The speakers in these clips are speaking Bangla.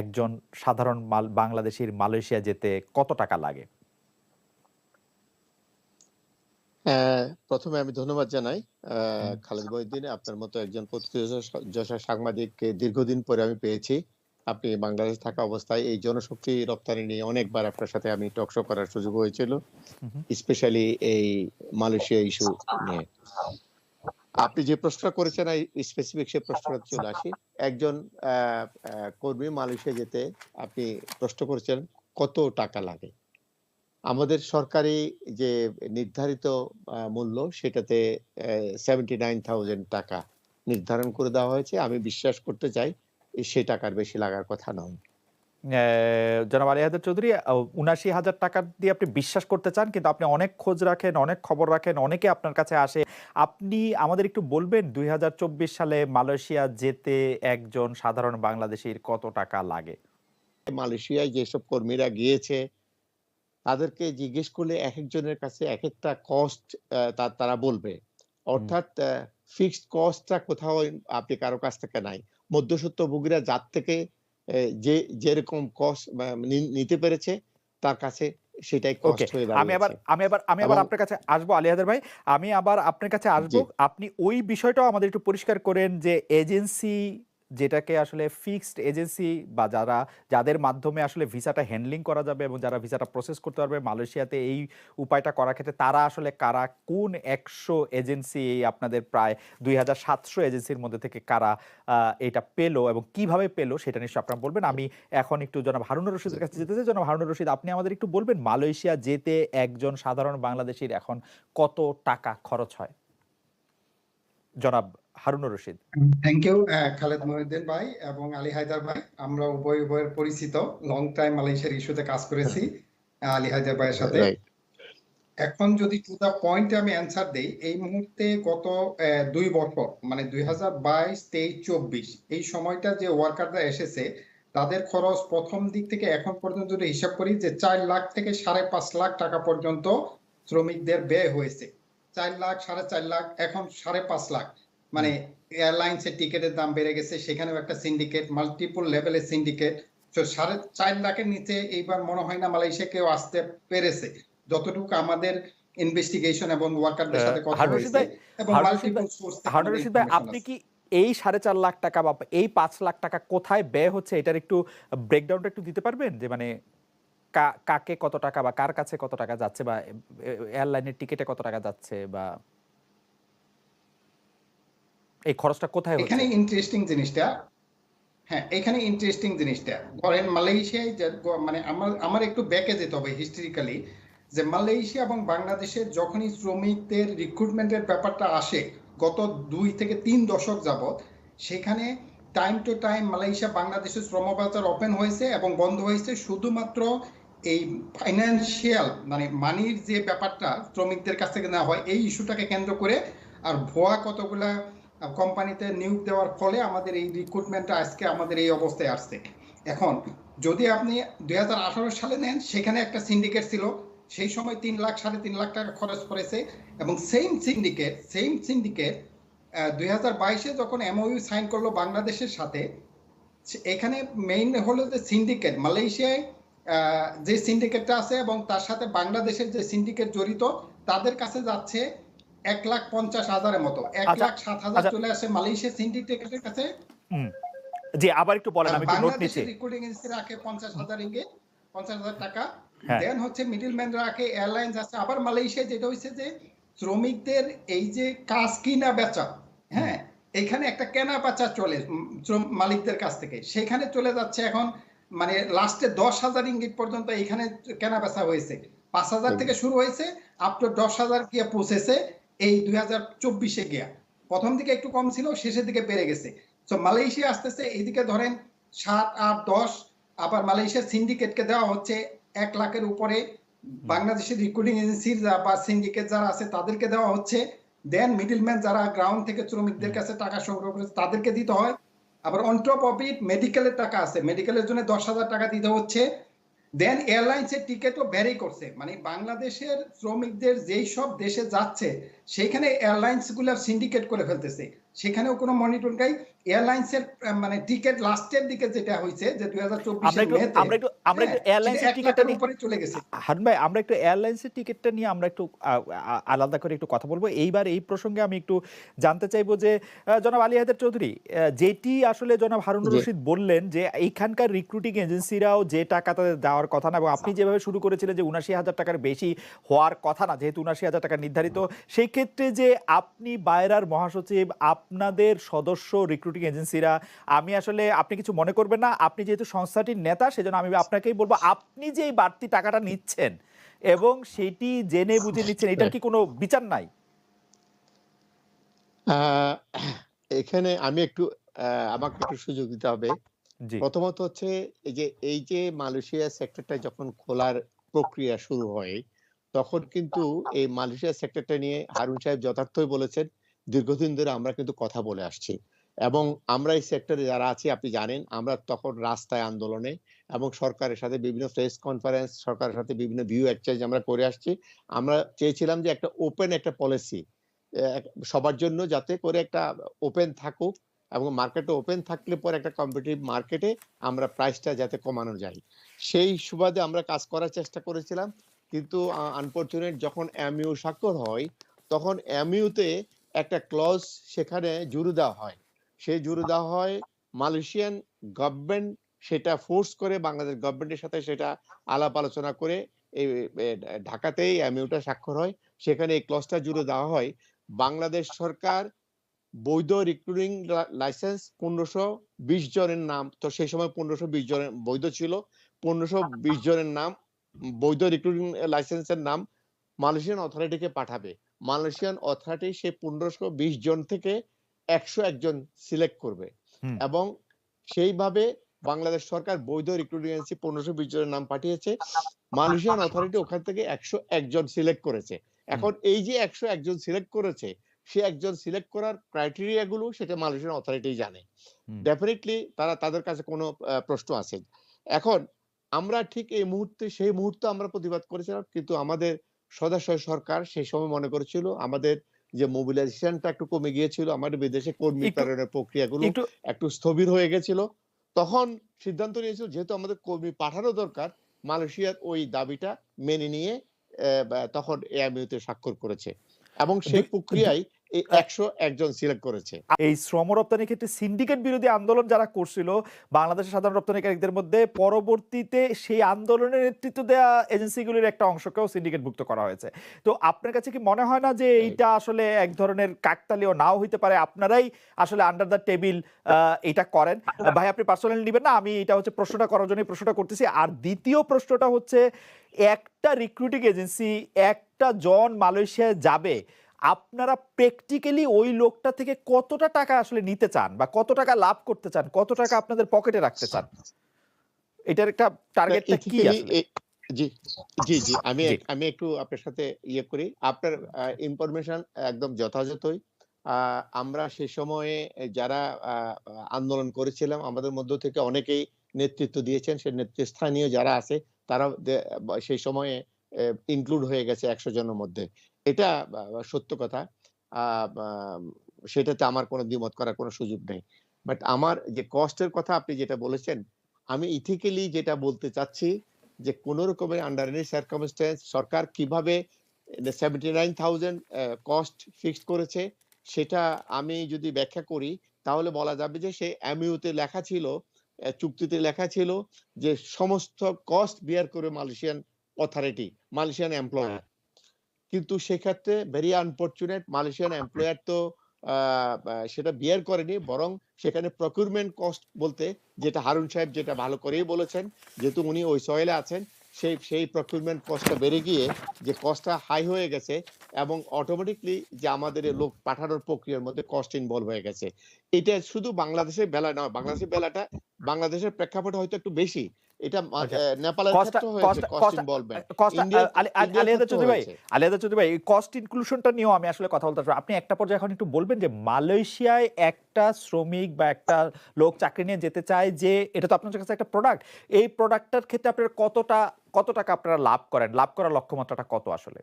একজন সাধারণ মাল বাংলাদেশীর মালয়েশিয়া যেতে কত টাকা লাগে? হ্যাঁ, প্রথমে আমি ধন্যবাদ জানাই। খালেদ মহিউদ্দিন আপনার মতো একজন প্রতিযোগিতা সাংবাদিককে দীর্ঘদিন পরে আমি পেয়েছি। আপনি বাংলাদেশ থাকা অবস্থায় এই জনশক্তি রপ্তানি নিয়ে অনেকবার আপনার সাথে আমি টক শো করার সুযোগ হয়েছিল। স্পেশালি এই মালয়েশিয়া ইস্যু নিয়ে। আপনি যে প্রশ্নটা করেছেন স্পেসিফিক সে প্রশ্নটা চলে আসি। একজন কর্মী মালয়েশিয়া যেতে আপনি প্রশ্ন করেছেন, কত টাকা লাগে? আমাদের সরকারি যে নির্ধারিত মূল্য, সেটাতে সেভেন্টি নাইন থাউজেন্ড টাকা নির্ধারণ করে দেওয়া হয়েছে। আমি বিশ্বাস করতে চাই সে টাকার বেশি লাগার কথা নয়। জনাব আলী হায়দার চৌধুরী উনাশি হাজার টাকা দিয়ে আপনি বিশ্বাস করতে চান, কিন্তু আপনি অনেক খোঁজ রাখেন, অনেক খবর রাখেন, অনেকে আপনার কাছে আসে আপনি আমাদের একটু বলবেন দুই হাজার চব্বিশ সালে মালয়েশিয়া যেতে একজন সাধারণ বাংলাদেশীর কত টাকা লাগে? মালয়েশিয়ায় যেসব কর্মীরা গিয়েছে তাদেরকে জিজ্ঞেস করলে এক একজনের কাছে এক একটা কস্ট তারা বলবে। অর্থাৎ ফিক্সড কস্টটা কোথাও আপনি কারও কাছ থেকে নাই। মধ্যসত্ত্বভোগীরা যার থেকে যে যেরকম কস্ট নিতে পেরেছে তার কাছে সেটাই হয়ে আমি আবার আমি আবার আমি আবার আপনার কাছে আসব আলী হায়দার ভাই। আমি আবার আপনার কাছে আসব। আপনি ওই বিষয়টাও আমাদের একটু পরিষ্কার করেন যে এজেন্সি যেটাকে আসলে ফিক্সড এজেন্সি বা যারা, যাদের মাধ্যমে আসলে ভিসাটা হ্যান্ডলিং করা যাবে এবং যারা ভিসাটা প্রসেস করতে পারবে মালয়েশিয়াতে এই উপায়টা করার ক্ষেত্রে তারা আসলে কারা, কোন একশো এজেন্সি এই আপনাদের প্রায় দুই হাজার সাতশো এজেন্সির মধ্যে থেকে কারা এটা পেল এবং কীভাবে পেল সেটা নিশ্চয় আপনারা বলবেন। আমি এখন একটু জনাব হারুনুর রশিদের কাছে যেতে চাই। জনাব হারুনুর রশিদ, আপনি আমাদের একটু বলবেন মালয়েশিয়া যেতে একজন সাধারণ বাংলাদেশির এখন কত টাকা খরচ হয়? জনাব হারুনুর রশিদ। থ্যাংক ইউ খালেদ মহিউদ্দিন ভাই এবং আলী হায়দার ভাই। আমরা উভয় উভয়ের পরিচিত লং টাইম মালয়েশিয়ার ইস্যুতে কাজ করেছি আলী হায়দার ভাইয়ের সাথে। এখন যদি টু দা পয়েন্টে আমি অ্যান্সার দেই এই মুহূর্তে গত দুই বছর মানে দুই হাজার বাইশ তেইশ চব্বিশ এই সময়টা যে ওয়ার্কাররা এসেছে তাদের খরচ প্রথম দিক থেকে এখন পর্যন্ত যদি হিসাব করি যে চার লাখ থেকে সাড়ে পাঁচ লাখ টাকা পর্যন্ত শ্রমিকদের ব্যয় হয়েছে। চার লাখ সাড়ে চার লাখ এখন সাড়ে পাঁচ লাখ। মানে এয়ারলাইন্সের টিকেটের দাম বেড়ে গেছে সেখানেও একটা সিন্ডিকেট মাল্টিপল লেভেলের সিন্ডিকেট তো সাড়ে চার লাখের নিচে এইবার মনে হয় না মালয়েশিয়া কেউ আসতে পেরেছে। যতটুকু আমাদের ইনভেস্টিগেশন এবং ওয়ার্কারদের সাথে কথা হয়েছে এবং মাল্টিপল সোর্স আপনি কি এই সাড়ে চার লাখ টাকা বা এই পাঁচ লাখ টাকা কোথায় ব্যয় হচ্ছে এটার একটু ব্রেকডাউনটা একটু দিতে পারবেন? যে মানে কাকে কত টাকা বা কার কাছে কত টাকা যাচ্ছে বা এয়ারলাইনের টিকিটে কত টাকা যাচ্ছে বা এই খরচটা কোথায় হচ্ছে? এখানে ইন্টারেস্টিং জিনিসটা হ্যাঁ এখানে ইন্টারেস্টিং জিনিসটা। ধরেন মালয়েশিয়ায় মানে আমার আমার একটু ব্যাকে যেতে হবে হিস্টোরিক্যালি যে মালয়েশিয়া এবং বাংলাদেশের যখনই শ্রমিকদের রিক্রুটমেন্টের ব্যাপারটা আসে, গত দুই থেকে তিন দশক যাবত সেখানে টাইম টু টাইম মালয়েশিয়া বাংলাদেশের শ্রম বাজার ওপেন হয়েছে এবং বন্ধ হয়েছে, শুধুমাত্র এই ফাইন্যান্সিয়াল মানে মানির যে ব্যাপারটা শ্রমিকদের কাছ থেকে নেওয়া হয়, এই ইস্যুটাকে কেন্দ্র করে আর ভুয়া কতগুলা কোম্পানিতে নিয়োগ দেওয়ার ফলে আমাদের এই রিক্রুটমেন্টটা আজকে আমাদের এই অবস্থায় আসছে। এখন যদি আপনি দু হাজার আঠারো সালে নেন, সেখানে একটা সিন্ডিকেট ছিল, সেই সময় তিন লাখ, সাড়ে তিন লাখ টাকা খরচ করেছে এবং সেম সিন্ডিকেট সেম সিন্ডিকেট দুই হাজার বাইশে যখন এমওইউ সাইন করল বাংলাদেশের সাথে এখানে মেইন হলো যে সিন্ডিকেট মালয়েশিয়ায় যে সিন্ডিকেটটা আছে এবং তার সাথে বাংলাদেশের যে সিন্ডিকেট জড়িত তাদের কাছে যাচ্ছে এক লাখ পঞ্চাশ হাজারের মতো। এক আচ্ছা, লাখ সাত হাজার আচ্ছা। চলে আসে মালয়েশিয়া সিন্ডিকেটের কাছে। জি আবার একটু বলেন আমি একটু নোট নিচ্ছি। রিক্রুটিং এজেন্সি রাখে রিঙ্গিত টাকা। হ্যাঁ। দেন হচ্ছে মিডলম্যান রাখে এয়ারলাইন্স আছে। আবার মালয়েশিয়া যেটা হচ্ছে যে শ্রমিকদের এই যে কাজ কিনা বেচা হ্যাঁ এখানে একটা কেনা বেচা চলে মালিকদের কাছ থেকে। সেখানে চলে যাচ্ছে এখন মানে লাস্টে দশ হাজার ইঙ্গিত পর্যন্ত এখানে কেনা বেচা হয়েছে। পাঁচ হাজার থেকে শুরু হয়েছে আপ টু দশ হাজার গিয়ে পৌঁছেছে এই দুই হাজার চব্বিশে গিয়া। প্রথম দিকে একটু কম ছিল শেষের দিকে বেড়ে গেছে। তো মালয়েশিয়া আসতেছে এইদিকে ধরেন সাত আট দশ আবার মালয়েশিয়ার সিন্ডিকেটকে দেওয়া হচ্ছে এক লাখের উপরে। বাংলাদেশের রিক্রুটিং এজেন্সির বা সিন্ডিকেট যারা আছে তাদেরকে দেওয়া হচ্ছে। দেন মিডিলম্যান যারা গ্রাউন্ড থেকে শ্রমিকদের কাছে টাকা সংগ্রহ করেছে তাদেরকে দিতে হয়। আবার অন টপ অফ ইট মেডিকেলের টাকা আছে। মেডিকেলের জন্য দশ হাজার টাকা দিতে হচ্ছে। দেন এয়ারলাইন্সের টিকিটও ভ্যারি করছে। মানে বাংলাদেশের শ্রমিকদের যেই সব দেশে যাচ্ছে, সেইখানে এয়ারলাইন্সগুলো সিন্ডিকেট করে ফেলতেছে। সেখানেও কোনো মনিটরিং নাই। এয়ারলাইন্সের মানে টিকিট লাস্টের দিকে যেটা হয়েছে যে দুই হাজার আমরা একটু আমরা একটু আমরা একটু এয়ারলাইন্সের টিকিটটা নিয়ে উপরে চলে গেছে। হারুন ভাই আমরা একটু এয়ারলাইন্সের টিকিটটা নিয়ে আমরা একটু আলাদা করে একটু কথা বলব। এইবার এই প্রসঙ্গে আমি একটু জানতে চাইব যে জনাব আলী হায়দার চৌধুরী যেটি আসলে জনাব হারুন রশিদ বললেন যে এইখানকার রিক্রুটিং এজেন্সিরাও যে টাকা তাদের দেওয়ার কথা না এবং আপনি যেভাবে শুরু করেছিলেন যে উনাশি হাজার টাকার বেশি হওয়ার কথা না যেহেতু উনাশি হাজার টাকা নির্ধারিত সেই ক্ষেত্রে যে আপনি বায়রার মহাসচিব আপনাদের সদস্য রিক্রুটিং এজেন্সিরা আমি আসলে আপনি কিছু মনে করবেন না আপনি যেহেতু সংস্থাটির নেতা সেজন্য আমি আপনাকেই বলব আপনি যে এই বাড়তি টাকাটা নিচ্ছেন এবং সেটি জেনে বুঝে নিচ্ছেন এটার কি কোনো বিচার নাই? এখানে আমি একটু আমাকে একটু সুযোগ দিতে হবে। জি। প্রথমত হচ্ছে এই যে এই যে মালয়েশিয়া সেক্টরটা যখন খোলার প্রক্রিয়া শুরু হয় তখন কিন্তু এই মালয়েশিয়া সেক্টরটা নিয়ে হারুন সাহেব যথার্থই বলেছেন দীর্ঘদিন ধরে আমরা কিন্তু কথা বলে আসছি। এবং আমরা এই সেক্টরে যারা আছি, আপনি জানেন, আমরা তখন রাস্তায় আন্দোলনে এবং সরকারের সাথে বিভিন্ন প্রেস কনফারেন্স সরকারের সাথে বিভিন্ন ভিউ এক্সচেঞ্জ আমরা করে আসছি। আমরা চেয়েছিলাম যে একটা ওপেন একটা পলিসি সবার জন্য যাতে করে একটা ওপেন থাকুক এবং মার্কেটে ওপেন থাকলে পরে একটা কম্পিটিটিভ মার্কেটে আমরা প্রাইসটা যাতে কমানো যায়। সেই সুবাদে আমরা কাজ করার চেষ্টা করেছিলাম। কিন্তু আনফরচুনেট যখন এমইউ স্বাক্ষর হয়, তখন এমইউতে একটা ক্লজ সেখানে জুড়ে দেওয়া হয়। সেই জুড়ে দেওয়া হয় মালয়েশিয়ান গভর্নমেন্ট সেটা ফোর্স করে বাংলাদেশ গভর্নমেন্টের সাথে সেটা আলাপ আলোচনা করে এই ঢাকাতেই এমইউটা স্বাক্ষর হয়। সেখানে এই ক্লজটা জুড়ে দেওয়া হয়। বাংলাদেশ সরকার বৈধ রিক্রুটিং লাইসেন্স পনেরোশো বিশ জনের নাম, তো সেই সময় পনেরোশো বিশ জনের বৈধ ছিল। পনেরোশো বিশ জনের নাম, বৈধ রিক্রুটিং লাইসেন্সের নাম মালয়েশিয়ান অথরিটিকে পাঠাবে। মালয়েশিয়ান অথরিটি সেই পনেরোশো বিশ জন থেকে একশো একজন সিলেক্ট করবে। এবং সেইভাবে বাংলাদেশ সরকার বৈধ রিক্রুটিং এজেন্সি পনেরোশো বিশ জনের নাম পাঠিয়েছে। মালয়েশিয়ান অথরিটি ওখান থেকে একশো একজন সিলেক্ট করেছে। এখন এই যে একশো একজন সিলেক্ট করেছে সে একজন সিলেক্ট করার ক্রাইটেরিয়া গুলো সেটা মালয়েশিয়ান অথরিটি জানে। ডেফিনেটলি তারা তাদের কাছে কোনো প্রশ্ন আছে। এখন আমরা ঠিক এই মুহূর্তে সেই মুহূর্তে আমরা প্রতিবাদ করেছিলাম কিন্তু আমাদের সদস্য সরকার সেই সময় মনে করেছিল আমাদের যে মোবিলাইজেশনটা একটু কমে গিয়েছিল আমাদের বিদেশে কর্মী প্রেরণের প্রক্রিয়াগুলো একটু স্থবির হয়ে গেছিল। তখন সিদ্ধান্ত নিয়েছিল যেহেতু আমাদের কর্মী পাঠানো দরকার মালয়েশিয়ার ওই দাবিটা মেনে নিয়ে তখন এআমিউতে স্বাক্ষর করেছে। এবং সেই প্রক্রিয়ায় এই একশো একজন সিলেক্ট করেছে। এই শ্রম রপ্তানির ক্ষেত্রে সিন্ডিকেট বিরোধী আন্দোলন যারা করছিল বাংলাদেশের সাধারণ রপ্তানিকারীদের মধ্যে পরবর্তীতে সেই আন্দোলনের নেতৃত্ব দেওয়া এজেন্সিগুলির একটা অংশকেও সিন্ডিকেটভুক্ত করা হয়েছে। তো আপনার কাছে কি মনে হয় না যে এইটা আসলে এক ধরনের কাকতালীয় নাও হইতে পারে? আপনারাই আসলে আন্ডার দ্য টেবিল এটা করেন। ভাই আপনি পার্সোনালি নেবেন না আমি এটা হচ্ছে প্রশ্নটা করার জন্য প্রশ্নটা করতেছি। আর দ্বিতীয় প্রশ্নটা হচ্ছে একটা রিক্রুটিং এজেন্সি একটা জন মালয়েশিয়ায় যাবে আপনারা প্র্যাকটিক্যালি ওই লোকটা থেকে কতটা টাকা আসলে নিতে চান বা কত টাকা লাভ করতে চান কত টাকা আপনাদের পকেটে রাখতে চান? এটার একটা টার্গেটটা কি আসলে? জি জি জি আমি আমি একটু আপনার সাথে ইয়ে করি। আপনার ইনফরমেশন একদম যথাযথই। আহ, আমরা সে সময়ে যারা আন্দোলন করেছিলাম আমাদের মধ্য থেকে অনেকেই নেতৃত্ব দিয়েছেন। সে নেতৃস্থানীয় যারা আছে তারা সেই সময়ে ইনক্লুড হয়ে গেছে একশো জনের মধ্যে। এটা সত্য কথা। সেটাতে আমার কোনো দ্বিমত করার কোনো সুযোগ নেই। বাট আমার যে কষ্টের কথা আপনি যেটা বলেছেন, আমি ইথিক্যালি যেটা বলতে চাচ্ছি যে কোন রকমের আন্ডার এনি সার্কামস্টেন্স সরকার কীভাবে seventy nine thousand cost fixed করেছে, সেটা আমি যদি ব্যাখ্যা করি, তাহলে বলা যাবে যে সে এমইউতে লেখা ছিল চুক্তিতে লেখা ছিল যে সমস্ত কস্ট বিয়ার করে মালয়েশিয়ান অথরিটি মালয়েশিয়ান এমপ্লয়ার কিন্তু সেক্ষেত্রে ভেরি আনফর্চুনেট মালয়েশিয়ান এমপ্লয়ার তো সেটা বিয়ার করেনি, বরং সেখানে প্রকিউরমেন্ট কস্ট বলতে যেটা হারুন সাহেব যেটা ভালো করেই বলেছেন, যেহেতু উনি ওই সয়েলে আছেন, সেই সেই প্রকিউরমেন্ট কস্টটা বেড়ে গিয়ে যে কস্টটা হাই হয়ে গেছে এবং অটোমেটিকলি যে আমাদের লোক পাঠানোর প্রক্রিয়ার মধ্যে কস্ট ইনভলভ হয়ে গেছে। এটা শুধু বাংলাদেশের বেলা নয়, বাংলাদেশের বেলাটা বাংলাদেশের প্রেক্ষাপটে হয়তো একটু বেশি এটা আচ্ছা। নেপালের ক্ষেত্রে হয়েছে কস্ট ইনভলভমেন্ট আলিয়াদা চৌধুরী ভাই আলিয়াদা চৌধুরী ভাই কস্ট ইনক্লুশনটা নিয়েও আমি আসলে কথা বলতে আপনি একটা পর্যায়ে এখন একটু বলবেন যে মালয়েশিয়ায় একটা শ্রমিক বা একটা লোক চাকরি নিয়ে যেতে চায় যে এটা তো আপনার কাছে একটা প্রোডাক্ট এই প্রোডাক্টটার ক্ষেত্রে আপনারা কতটা কত টাকা আপনারা লাভ করেন? লাভ করার লক্ষ্যমাত্রাটা কত আসলে?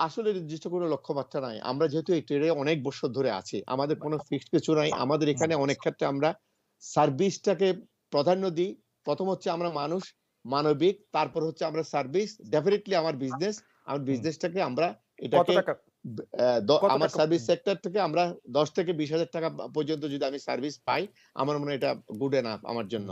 আসলে নির্দিষ্ট কোনো লক্ষ্যমাত্রা নাই। আমরা যেহেতু এই ট্রেডে অনেক বছর ধরে আছি আমাদের কোনো ফিক্সড কিছু নাই। আমাদের এখানে অনেক ক্ষেত্রে আমরা সার্ভিসটাকে প্রাধান্য দিই প্রথম হচ্ছে আমরা মানুষ মানবিক তারপর হচ্ছে আমরা সার্ভিস ডেফিনেটলি আমার বিজনেস আমার বিজনেসটাকে আমরা এটাকে আমার সার্ভিস সেক্টর থেকে আমরা দশ থেকে বিশ হাজার টাকা পর্যন্ত যদি আমি সার্ভিস পাই আমার মনে হয় এটা গুড এনাফ আমার জন্য।